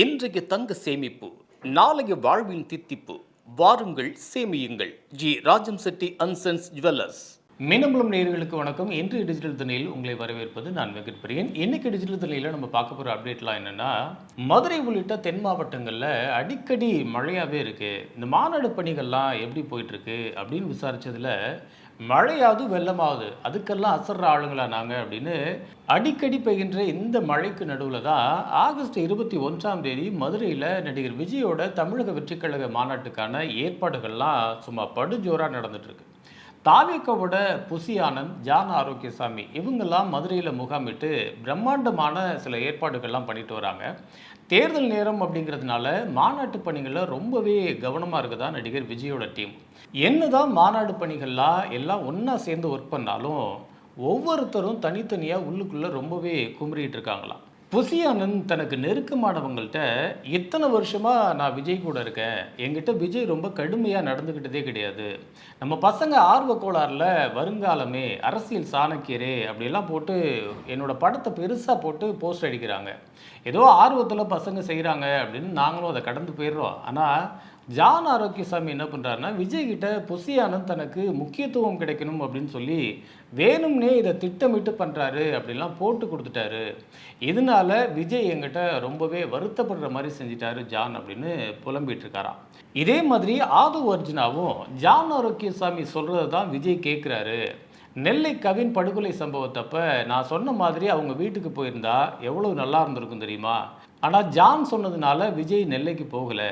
இன்றைய தங்க சேமிப்பு நாளைய வாழ்வின் தித்திப்பு வாருங்கள் சேமியுங்கள். G. Rajam Chetty and sons jewellers Minnambalam நேர்களுக்கு வணக்கம். இன்று டிஜிட்டல் துணையில் உங்களை வரவேற்பது நான் வெங்கட் பிரியன். இன்னைக்கு டிஜிட்டல் துணையில் நம்ம பார்க்க போகிற அப்டேட்லாம் என்னென்னா மதுரை உள்ளிட்ட தென் மாவட்டங்களில் அடிக்கடி மழையாகவே இருக்குது இந்த மாநாடு பணிகள்லாம் எப்படி போயிட்டுருக்கு அப்படின்னு விசாரித்ததில் மழையாவது வெள்ளமாவது அதுக்கெல்லாம் அசர்ற ஆளுங்களா நாங்கள் அப்படின்னு அடிக்கடி பெய்கின்ற இந்த மழைக்கு நடுவில் தான் ஆகஸ்ட் இருபத்தி ஒன்றாம் தேதி மதுரையில் நடிகர் விஜயோட தமிழக வெற்றிக்கழக மாநாட்டுக்கான ஏற்பாடுகள்லாம் சும்மா படுஜோராக நடந்துட்டுருக்கு. இருக்கு புசி ஆனந்த் ஜான் ஆரோக்கியசாமி இவங்கெல்லாம் மதுரையில் முகாமிட்டு பிரம்மாண்டமான சில ஏற்பாடுகள்லாம் பண்ணிட்டு வராங்க. தேர்தல் நேரம் அப்படிங்கிறதுனால மாநாட்டு பணிகளில் ரொம்பவே கவனமாக இருக்குதா நடிகர் விஜயோட டீம் என்னதான் மாநாடு பணிகள்லாம் எல்லாம் ஒன்றா சேர்ந்து ஒர்க் பண்ணாலும் ஒவ்வொருத்தரும் தனித்தனியாக உள்ளுக்குள்ளே ரொம்பவே குமுறிட்டு இருக்காங்களாம். புசி தனக்கு நெருக்கமானவங்கள்ட்ட இத்தனை வருஷமாக நான் விஜய் கூட இருக்கேன். என்கிட்ட விஜய் ரொம்ப கடுமையாக நடந்துக்கிட்டதே கிடையாது. நம்ம பசங்க ஆர்வ கோளாறில் வருங்காலமே அரசியல் சாணக்கியரே அப்படிலாம் போட்டு என்னோட படத்தை பெருசாக போட்டு போஸ்ட் அடிக்கிறாங்க. ஏதோ ஆர்வத்தில் பசங்க செய்கிறாங்க அப்படின்னு நாங்களும் அதை கடந்து போயிடுறோம். ஆனால் ஜான் ஆரோக்கியசாமி என்ன பண்ணுறாருன்னா விஜய்கிட்ட புசி ஆனந்த் தனக்கு முக்கியத்துவம் கிடைக்கணும் அப்படின்னு சொல்லி வேணும்னே இதை திட்டமிட்டு பண்ணுறாரு அப்படிலாம் போட்டு கொடுத்துட்டாரு. இதனால விஜய் என்கிட்ட ரொம்பவே வருத்தப்படுற மாதிரி செஞ்சிட்டாரு ஜான் அப்படின்னு புலம்பிட்டு இருக்காராம். இதே மாதிரி ஆது அர்ஜுனாவும் ஜான் ஆரோக்கியசாமி சொல்கிறது தான் விஜய் கேட்குறாரு நெல்லை கவின் படுகொலை சம்பவத்தப்ப நான் சொன்ன மாதிரி அவங்க வீட்டுக்கு போயிருந்தா எவ்வளவு நல்லா இருந்திருக்கும் தெரியுமா? ஆனால் ஜான் சொன்னதுனால விஜய் நெல்லைக்கு போகலை.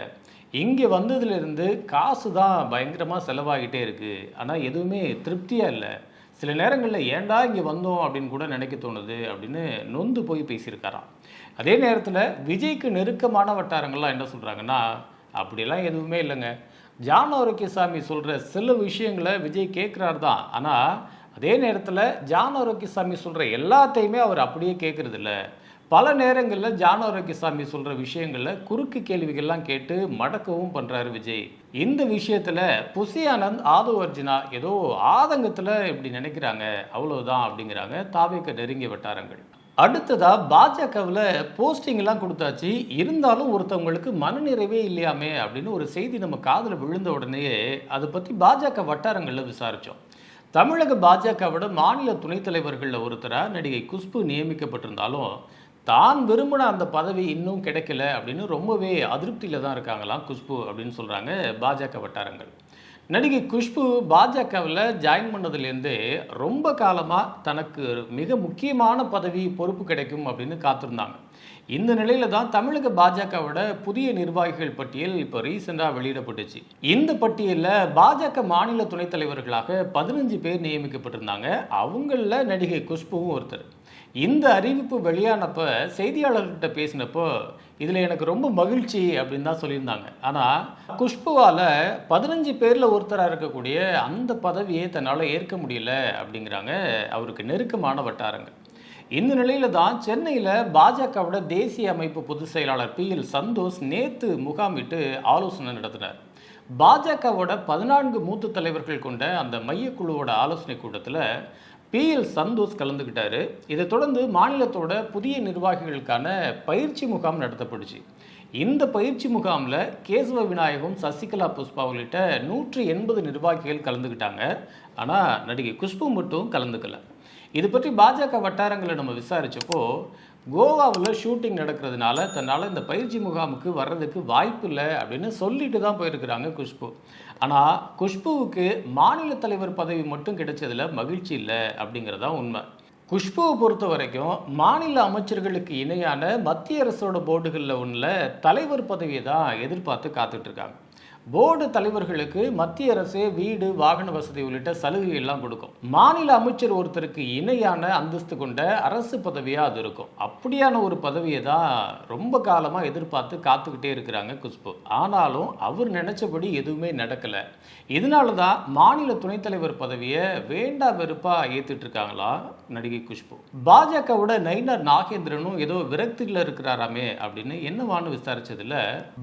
இங்கே வந்ததுலேருந்து காசு தான் பயங்கரமாக செலவாகிட்டே இருக்குது ஆனால் எதுவுமே திருப்தியாக இல்லை. சில நேரங்களில் ஏன்டா இங்கே வந்தோம்? அப்படின்னு கூட நினைக்க தோணுது அப்படின்னு நொந்து போய் பேசியிருக்காராம். அதே நேரத்தில் விஜய்க்கு நெருக்கமான வட்டாரங்கள்லாம் என்ன சொல்கிறாங்கன்னா அப்படிலாம் எதுவுமே இல்லைங்க. ஜான் ஆரோக்கியசாமி சொல்கிற சில விஷயங்களை விஜய் கேட்குறாரு தான் ஆனால் அதே நேரத்தில் ஜான் ஆரோக்கியசாமி சொல்கிற எல்லாத்தையுமே அவர் அப்படியே கேட்குறதில்ல பல நேரங்களில் ஜான் சாமி சொல்கிற விஷயங்களில் குறுக்கு கேள்விகள்லாம் கேட்டு மடக்கவும் பண்ணுறாரு விஜய். இந்த விஷயத்தில் புசி ஆனந்த் ஆதவ் அர்ஜுனா ஏதோ ஆதங்கத்தில் இப்படி நினைக்கிறாங்க அவ்வளோதான் அப்படிங்கிறாங்க தாவேக்க நெருங்கிய வட்டாரங்கள். அடுத்ததாக பாஜகவில் போஸ்டிங்லாம் கொடுத்தாச்சு இருந்தாலும் ஒருத்தவங்களுக்கு மனநிறைவே இல்லையாமே அப்படின்னு ஒரு செய்தி நம்ம காதில் விழுந்த உடனேயே அதை பற்றி பாஜக வட்டாரங்களில் விசாரித்தோம் தமிழக பாஜகவோட மாநில துணைத் தலைவர்களில் ஒருத்தராக நடிகை குஷ்பு நியமிக்கப்பட்டிருந்தாலும் தான் விரும்பின அந்த பதவி இன்னும் கிடைக்கல அப்படின்னு ரொம்பவே அதிருப்தியில் தான் இருக்காங்களாம் குஷ்பு அப்படின்னு சொல்கிறாங்க பாஜக வட்டாரங்கள். நடிகை குஷ்பு பாஜகவில் ஜாயின் பண்ணதுலேருந்தே ரொம்ப காலமாக தனக்கு மிக முக்கியமான பதவி பொறுப்பு கிடைக்கும் அப்படின்னு காத்திருந்தாங்க. இந்த நிலையில தான் தமிழக பாஜகவோட புதிய நிர்வாகிகள் பட்டியல் இப்போ ரீசெண்டாக வெளியிடப்பட்டுச்சு. இந்த பட்டியலில் பாஜக மாநில துணைத் தலைவர்களாக பதினஞ்சு பேர் நியமிக்கப்பட்டிருந்தாங்க. அவங்களில் நடிகை குஷ்புவும் ஒருத்தர். இந்த அறிவிப்பு வெளியானப்போ செய்தியாளர்கிட்ட பேசினப்போ இதில் எனக்கு ரொம்ப மகிழ்ச்சி அப்படின்னு தான் சொல்லியிருந்தாங்க. ஆனால் குஷ்புவால் பதினஞ்சு பேரில் ஒருத்தராக இருக்கக்கூடிய அந்த பதவியை தன்னால் ஏற்க முடியல அப்படிங்கிறாங்க அவருக்கு நெருக்கமான வட்டாரங்கள். இந்த நிலையில தான் சென்னையில் பாஜகவோட தேசிய அமைப்பு பொதுச் செயலாளர் பி எல் சந்தோஷ் நேற்று முகாமிட்டு ஆலோசனை நடத்தினார். பாஜகவோட பதினான்கு மூத்த தலைவர்கள் கொண்ட அந்த மையக்குழுவோட ஆலோசனை கூட்டத்தில் பி எல் சந்தோஷ் கலந்துக்கிட்டார் இதை தொடர்ந்து மாநிலத்தோட புதிய நிர்வாகிகளுக்கான பயிற்சி முகாம் நடத்தப்படுச்சு. இந்த பயிற்சி முகாமில் கேசவ விநாயகம் சசிகலா புஷ்பா உள்ளிட்ட நூற்றி எண்பது நிர்வாகிகள் கலந்துக்கிட்டாங்க ஆனால் நடிகை குஷ்பு மட்டும் கலந்துக்கல. இது பற்றி பாஜக வட்டாரங்களை நம்ம விசாரித்தப்போ கோவாவில் ஷூட்டிங் நடக்கிறதுனால தன்னால் இந்த பயிற்சி முகாமுக்கு வர்றதுக்கு வாய்ப்பு இல்லை அப்படின்னு சொல்லிட்டு தான் போயிருக்கிறாங்க குஷ்பு. ஆனால் குஷ்புவுக்கு மாநில தலைவர் பதவி மட்டும் கிடைச்சதில் மகிழ்ச்சி இல்லை அப்படிங்கிறதா உண்மை. குஷ்புவை பொறுத்த வரைக்கும் மாநில அமைச்சர்களுக்கு இணையான மத்திய அரசோட போர்டுகளில் ஒன்றில் தலைவர் பதவியை தான் எதிர்பார்த்து காத்துட்ருக்காங்க போர்டு தலைவர்களுக்கு மத்திய அரசு வீடு வாகன வசதி உள்ளிட்ட சலுகை எல்லாம் கொடுக்கும். மாநில அமைச்சர் ஒருத்தருக்கு இணையான அந்தஸ்து கொண்ட அரசு பதவியா அது இருக்கும். அப்படியான ஒரு பதவியை தான் ரொம்ப காலமா எதிர்பார்த்து காத்துக்கிட்டே இருக்கிறாங்க குஷ்பு. ஆனாலும் அவர் நினைச்சபடி எதுவுமே நடக்கல. இதனால தான் மாநில துணைத் தலைவர் பதவியை வேண்டா வெறுப்பா ஏத்துட்டு இருக்காங்களா நடிகை குஷ்பு. பாஜகவோட நயினார் நாகேந்திரனும் ஏதோ விரக்தியில் இருக்கிறாராமே அப்படின்னு என்னவான்னு விசாரிச்சதுல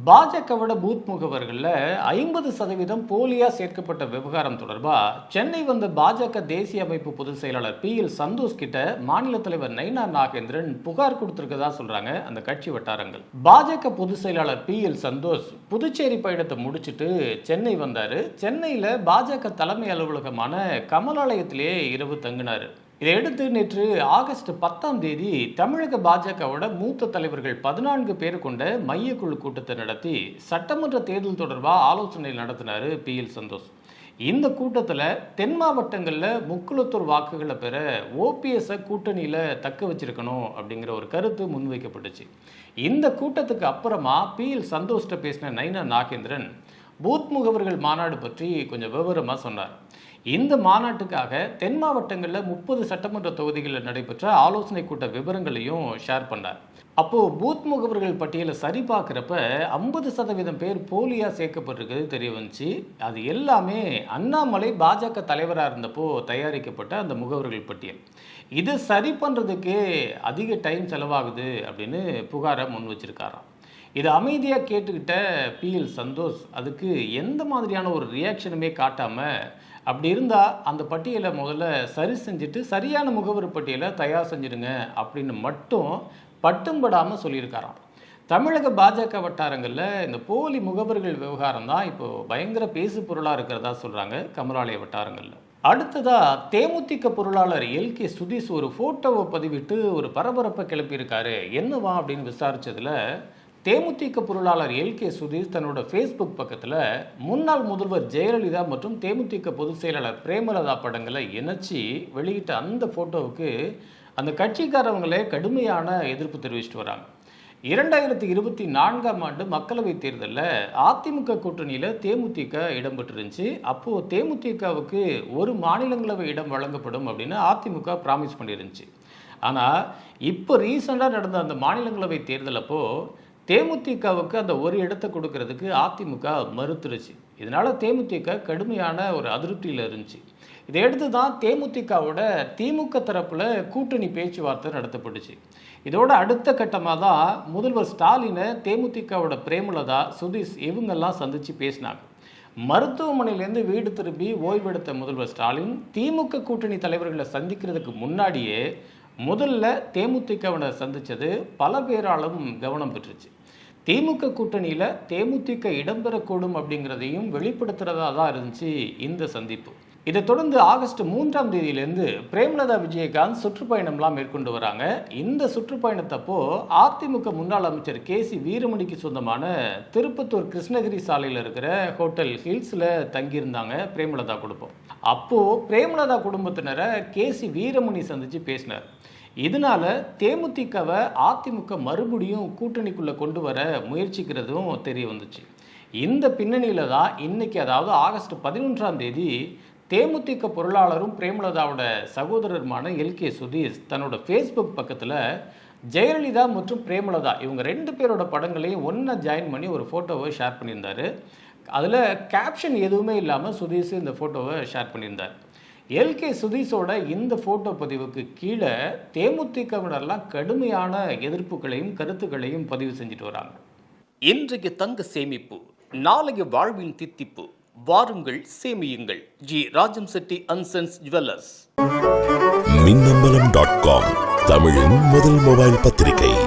பாஜகவோட பூத் முகவர்களில் ஐம்பது சதவீதம் போலியா சேர்க்கப்பட்ட விவகாரம் தொடர்பா சென்னை வந்த பாஜக தேசிய அமைப்பு பொதுச் செயலாளர் பி எல் சந்தோஷ் கிட்ட மாநில தலைவர் நைனா நாகேந்திரன் புகார் கொடுத்திருக்கதா சொல்றாங்க அந்த கட்சி வட்டாரங்கள். பாஜக பொதுச் செயலாளர் பி எல் சந்தோஷ் புதுச்சேரி பயணத்தை முடிச்சுட்டு சென்னை வந்தாரு. சென்னையில பாஜக தலைமை அலுவலகமான கமலாலயத்திலேயே இரவு தங்கினாரு. இதையடுத்து நேற்று ஆகஸ்ட் பத்தாம் தேதி தமிழக பாஜகவோட மூத்த தலைவர்கள் பதினான்கு பேர் கொண்ட மையக்குழு கூட்டத்தை நடத்தி சட்டமன்ற தேர்தல் தொடர்பாக ஆலோசனை நடத்தினார் பி எல் சந்தோஷ். இந்த கூட்டத்தில் தென் மாவட்டங்களில் முக்குளத்தூர் வாக்குகளை பெற ஓபிஎஸ்ஸை கூட்டணியில் தக்க வச்சிருக்கணும் அப்படிங்கிற ஒரு கருத்து முன்வைக்கப்பட்டுச்சு. இந்த கூட்டத்துக்கு அப்புறமா பி எல் சந்தோஷ்ட பேசின நைனா நாகேந்திரன் பூத் முகவர்கள் மாநாடு பற்றி கொஞ்சம் விவரமாக சொன்னார். இந்த மாநாட்டுக்காக தென் மாவட்டங்களில் முப்பது சட்டமன்ற தொகுதிகளில் நடைபெற்ற ஆலோசனை கூட்ட விவரங்களையும் ஷேர் பண்ணார். அப்போது பூத் முகவர்கள் பட்டியலை சரி பார்க்குறப்ப ஐம்பது சதவீதம் பேர் போலியாக சேர்க்கப்பட்டிருக்கிறது தெரிய வந்துச்சு. அது எல்லாமே அண்ணாமலை பாஜக தலைவராக இருந்தப்போ தயாரிக்கப்பட்ட அந்த முகவர்கள் பட்டியல். இது சரி பண்ணுறதுக்கே அதிக டைம் செலவாகுது அப்படின்னு புகாரை முன் வச்சிருக்காராம். இதை அமைதியாக கேட்டுக்கிட்ட பிஎல் சந்தோஷ் அதுக்கு எந்த மாதிரியான ஒரு ரியாக்ஷனுமே காட்டாமல் அப்படி இருந்தால் அந்த பட்டியலை முதல்ல சரி செஞ்சுட்டு சரியான முகவர் பட்டியலை தயார் செஞ்சிடுங்க அப்படின்னு மட்டும் பட்டும்படாமல் சொல்லியிருக்காராம். தமிழக பாஜக வட்டாரங்களில் இந்த போலி முகவர்கள் விவகாரம் தான் இப்போது பயங்கர பேசு பொருளாக இருக்கிறதா சொல்கிறாங்க கமலாலய வட்டாரங்களில். அடுத்ததா தேமுதிக பொருளாளர் எல். கே. சுதீஷ் ஒரு ஃபோட்டோவை பதிவிட்டு ஒரு பரபரப்பை கிளப்பியிருக்காரு. என்னவா அப்படின்னு விசாரிச்சதுல தேமுதிக பொருளாளர் எல் கே சுதீஷ் தன்னோட ஃபேஸ்புக் பக்கத்தில் முன்னாள் முதல்வர் ஜெயலலிதா மற்றும் தேமுதிக பொதுச் செயலாளர் பிரேமலதா படங்களை இணைச்சி வெளியிட்ட அந்த ஃபோட்டோவுக்கு அந்த கட்சிக்காரவங்களே கடுமையான எதிர்ப்பு தெரிவிச்சிட்டு வராங்க. இரண்டாயிரத்தி இருபத்தி நான்காம் ஆண்டு மக்களவைத் தேர்தலில் அதிமுக கூட்டணியில் தேமுதிக இடம்பெற்றிருந்துச்சு. அப்போது தேமுதிகவுக்கு ஒரு மாநிலங்களவை இடம் வழங்கப்படும் அப்படின்னு அதிமுக ப்ராமிஸ் பண்ணியிருந்துச்சு ஆனால் இப்போ ரீசெண்டாக நடந்த அந்த மாநிலங்களவை தேர்தல் அப்போது தேமுதிகவுக்கு அந்த ஒரு இடத்தை கொடுக்கறதுக்கு அதிமுக மறுத்துருச்சு. இதனால் தேமுதிக கடுமையான ஒரு அதிருப்தியில் இருந்துச்சு. இதையடுத்து தான் தேமுதிகவோட திமுக தரப்பில் கூட்டணி பேச்சுவார்த்தை நடத்தப்பட்டுச்சு. இதோட அடுத்த கட்டமாக தான் முதல்வர் ஸ்டாலினை தேமுதிகவோட பிரேமலதா சுதீஷ் இவங்கெல்லாம் சந்தித்து பேசினாங்க. மருத்துவமனையிலேருந்து வீடு திரும்பி ஓய்வெடுத்த முதல்வர் ஸ்டாலின் திமுக கூட்டணி தலைவர்களை சந்திக்கிறதுக்கு முன்னாடியே முதல்ல தேமுதிகவினை சந்தித்தது பல பேராலும் கவனம் பெற்றுச்சு. திமுக கூட்டணியில் தேமுதிக இடம்பெறக்கூடும் அப்படிங்கிறதையும் வெளிப்படுத்துகிறதா தான் இருந்துச்சு இந்த சந்திப்பு. இதைத் தொடர்ந்து ஆகஸ்ட் மூன்றாம் தேதியிலேருந்து பிரேமலதா விஜயகாந்த் சுற்றுப்பயணம்லாம் மேற்கொண்டு வராங்க. இந்த சுற்றுப்பயணத்தப்போ அதிமுக முன்னாள் அமைச்சர் கே சி வீரமணிக்கு சொந்தமான திருப்பத்தூர் கிருஷ்ணகிரி சாலையில் இருக்கிற ஹோட்டல் ஹில்ஸில் தங்கியிருந்தாங்க பிரேமலதா குடும்பம். அப்போது பிரேமலதா குடும்பத்தினரை கே சி வீரமணி சந்தித்து பேசினார். இதனால தேமுதிகவை அதிமுக மறுபடியும் கூட்டணிக்குள்ளே கொண்டு வர முயற்சிக்கிறதும் தெரிய வந்துச்சு. இந்த பின்னணியில் தான் இன்னைக்கு அதாவது ஆகஸ்ட் பதினொன்றாம் தேதி தேமுதிக பொருளாளரும் பிரேமலதாவோட சகோதரருமான எல் கே சுதீஷ் தன்னோட ஃபேஸ்புக் பக்கத்தில் ஜெயலலிதா மற்றும் பிரேமலதா இவங்க ரெண்டு பேரோட படங்களையும் ஒன்றா ஜாயின் பண்ணி ஒரு ஃபோட்டோவை ஷேர் பண்ணியிருந்தாரு. அதில் கேப்ஷன் எதுவுமே இல்லாமல் சுதீஷ் இந்த ஃபோட்டோவை ஷேர் பண்ணியிருந்தார். எல்கே சுதீஷோட இந்த ஃபோட்டோ பதிவுக்கு கீழே தேமுதிகவினர்லாம் கடுமையான எதிர்ப்புகளையும் கருத்துக்களையும் பதிவு செஞ்சுட்டு வராங்க. இன்றைக்கு தங்க சேமிப்பு நாளைய வாழ்வின் தித்திப்பு வாருங்கள் சேமியுங்கள். G. Rajam Chetty and sons jewellers. Minnambalam dot com தமிழின் முதல் மொபைல் பத்திரிகை.